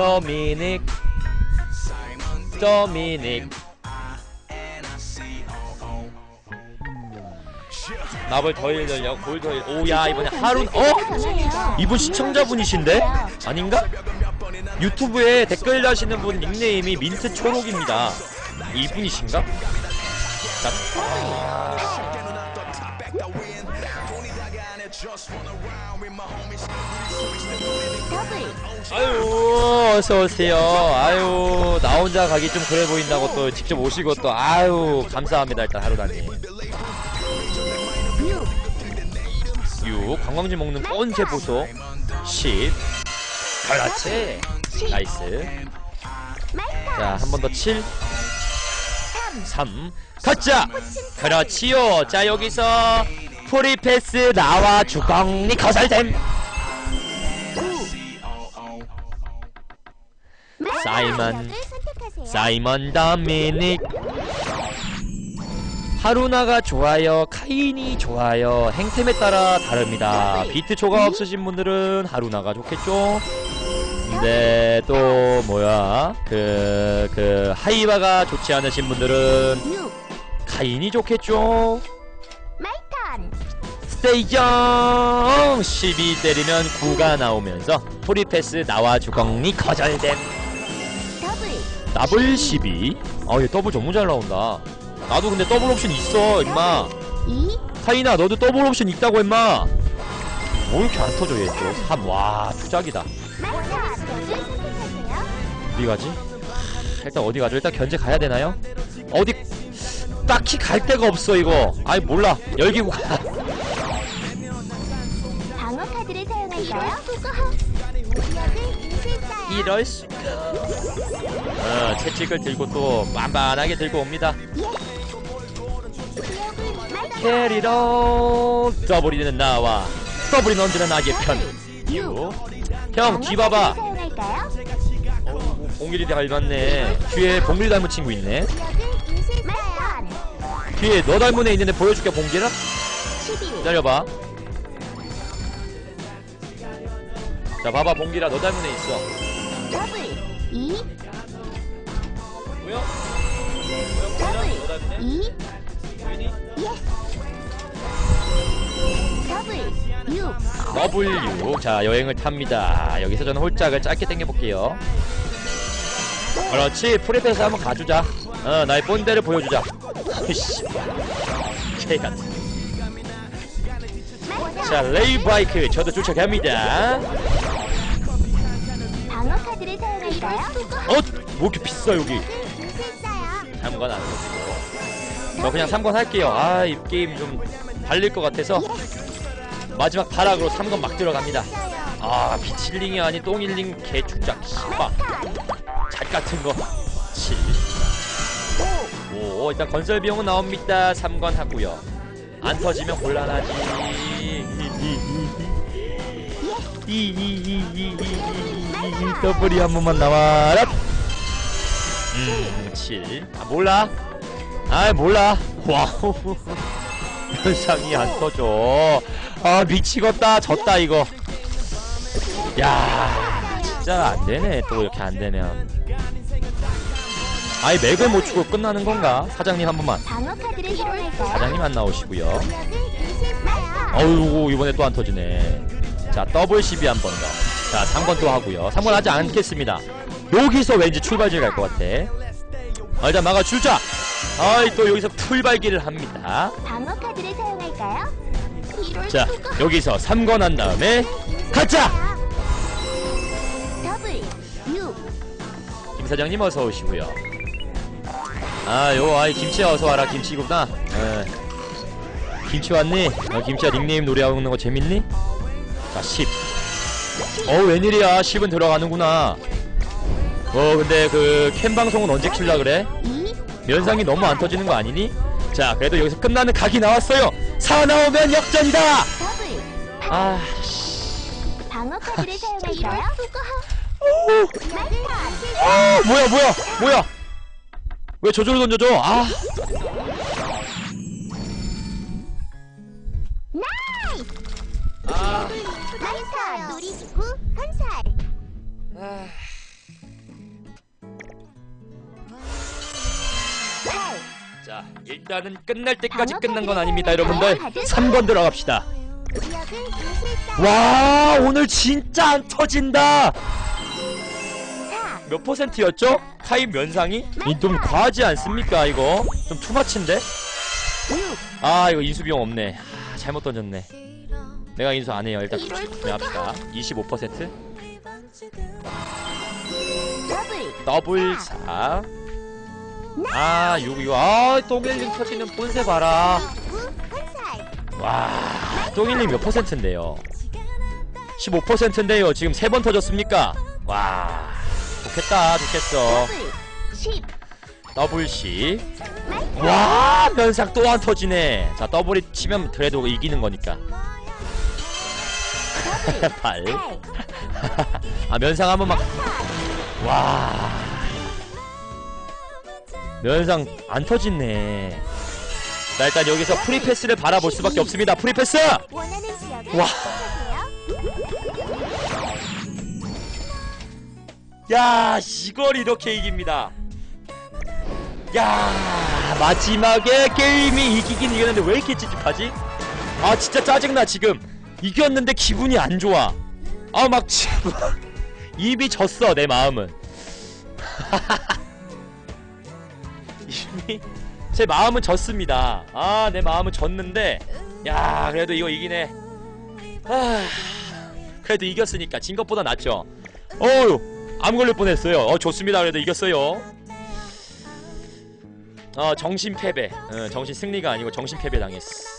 도미닉 도미닉 납을 더 일들려 골더 일. 오야 이번에 하룬 어? 이분 시청자분이신데? 아닌가? 유튜브에 댓글 다시는 분 닉네임이 민트 초록입니다. 이분이신가? 자, 아유 어서 오세요. 아유 나 혼자 가기 좀 그래 보인다고 또 직접 오시고 또 아유 감사합니다 일단 하루다님. 6 관광지 먹는 뻔세 보소. 10 그렇지. 나이스. 자 한 번 더7 3 가자 그렇지요. 자 여기서 프리패스 나와 주광리 거설됨 사이먼 사이먼 다미닉. 하루나가 좋아요 카인이 좋아요 행템에 따라 다릅니다. 비트 초가 없으신 분들은 하루나가 좋겠죠? 근데 또 뭐야? 그 그 하이바가 좋지 않으신 분들은 6 카인이 좋겠죠 1대0 12 때리면 9가 나오면서 토리패스 나와 주걱리 거절됨. 더블. 12 아얘 더블 정말 잘 나온다. 나도 근데 더블 옵션 있어 임마. 타이나 너도 더블 옵션 있다고 임마. 뭐 이렇게 안 터져 얘또3와 투작이다. 어디 가지? 일단 어디 가죠? 일단 견제 가야 되나요? 어디 딱히 갈 데가 없어 이거. 아이 몰라. 열기구 가. 카드를 사용할까요? 이럴 수가 어 채찍을 들고 또 만만하게 들고 옵니다 마이턴 캐리로 더블이는 나와 더블이 언제나 나의 편6 형, 뒤 봐봐. 사용할까요? 어우, 봉길이 닮았네. 뒤에 봉길이 닮은 친구 있네. 뒤에 너 닮은 애 있는데 보여줄게, 봉길아? 12 기다려봐. 자, 봐봐, 봉길아. 너 닮은 애 있어. 더블 2 뭐야? 더블 너 닮은 애? 2 보이니? 예스 더블 6 W. 자, 여행을 탑니다. 여기서 저는 홀짝을 짧게 당겨볼게요. 그렇지. 프리패스 한번 가주자. 어, 나의 본대를 보여주자. 으이씨. 개 같은. 자, 레이바이크. 저도 쫓아갑니다. 어? 뭐 이렇게 비싸, 여기. 3건 안 넣고. 저 그냥 3건 할게요. 아, 이 게임 좀 달릴 것 같아서. 마지막 타락으로 3건 막 들어갑니다. 아, 비칠링이 아닌 똥일링 개축작. 씨발. 잣 같은 거. 7. 오, 일단 건설 비용은 나옵니다. 3건 하고요. 안 터지면 곤란하지. 더블이 한 번만 나와라. 음, 7. 아, 몰라. 아, 몰라. 와우. 현상이 안 터져. 아, 미치겠다. 졌다, 이거. 야, 진짜 안 되네. 또 이렇게 안 되면. 아예 맥을 못 추고 끝나는 건가? 사장님 한 번만. 사장님 안 나오시고요. 어우 이번에 또 안 터지네. 자 더블 12한번 더. 자 3번 또 하고요. 3번 하지 않겠습니다. 여기서 왠지 출발질 갈 것 같아. 아, 일단 막아 줄자. 아이 또 여기서 풀발기를 합니다. 방어 카드를 사용할까요? 이럴 자 수가. 여기서 3건 한 다음에 가자. 더블 6 김 사장님 어서 오시고요. 아 요 아이 김치 어서 와라 김치구나. 에. 김치 왔니? 어, 김치야 닉네임 노래하는 거 재밌니? 자 10. 어 웬일이야 10은 들어가는구나. 어 근데 그 캠 방송은 언제 킬라 그래? 2 면상이 너무 안 터지는 거 아니니? 자 그래도 여기서 끝나는 각이 나왔어요. 4 나오면 역전이다. 아 방어 카드를 사용할까요? 오, 마이턴 아 뭐야 뭐야 뭐야? 왜 저절로 던져줘? 아. 아. 일단은 끝날 때까지 끝난 건 아닙니다? 여러분들. 카드 3번 들어갑시다. 와 오늘 진짜 안 터진다. 4몇 퍼센트였죠? 타입 면상이? 이좀 과하지 않습니까 이거? 좀 투마치인데? 6아 이거 인수 비용 없네. 아, 잘못 던졌네. 내가 인수 안 해요. 일단 구매합시다. 25% 더블. 더블 4 아, 이거, 이거, 아, 똥일님 터지는 본세 봐라. 와, 똥일님 몇 퍼센트인데요? 15%인데요. 지금 세 번 터졌습니까? 와, 좋겠다, 좋겠어. 더블 10 더블 C. 와, 면상 또 안 터지네. 자, 더블이 치면 그래도 이기는 거니까. 8. 8 아, 면상 한번 막, 와. 면상 안 터지네. 자, 일단 여기서 프리패스를 바라볼 수밖에 없습니다. 프리패스! 와. 야, 이걸 이렇게 이깁니다. 야, 마지막에 게임이 이기긴 이겼는데 왜 이렇게 찝찝하지? 아, 진짜 짜증나, 지금. 이겼는데 기분이 안 좋아. 아, 막 입이 졌어, 내 마음은. 이미 제 마음은 졌습니다. 아, 내 마음은 졌는데, 야, 그래도 이거 이기네. 아, 그래도 이겼으니까 진 것보다 낫죠. 어휴, 암 걸릴 뻔했어요. 어, 좋습니다. 그래도 이겼어요. 어, 정신 패배. 어, 정신 승리가 아니고 정신 패배 당했어.